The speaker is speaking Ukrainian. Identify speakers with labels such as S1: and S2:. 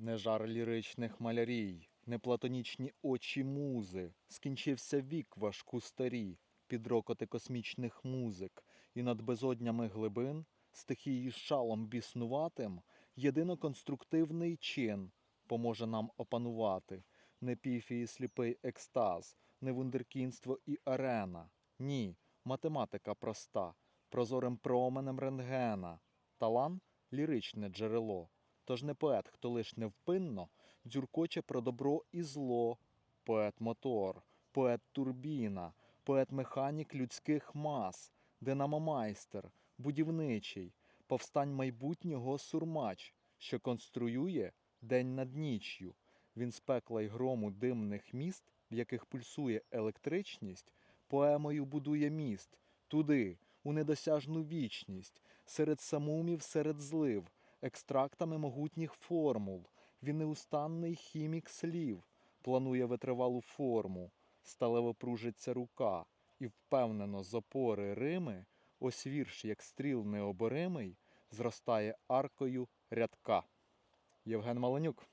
S1: Не жар ліричних малярій, не платонічні очі музи, скінчився вік важку старі, під рокоти космічних музик, і над безоднями глибин, стихії шалом біснуватим, єдино конструктивний чин поможе нам опанувати не піфії сліпий екстаз, не вундеркінство і арена. Ні, математика проста, прозорим променем рентгена. Талант ліричне джерело. Тож не поет, хто лиш невпинно дзюркоче про добро і зло. Поет-мотор, поет-турбіна, поет-механік людських мас, динамомайстер, будівничий, повстань майбутнього сурмач, що конструює день над нічю. Він з пекла й грому димних міст, в яких пульсує електричність, поемою будує міст туди, у недосяжну вічність, серед самумів, серед злив, екстрактами могутніх формул. Він неустанний хімік слів, планує витривалу форму, сталево пружиться рука, і впевнено з опори Рими, ось вірш, як стріл необоримий, зростає аркою рядка. Євген Маленюк.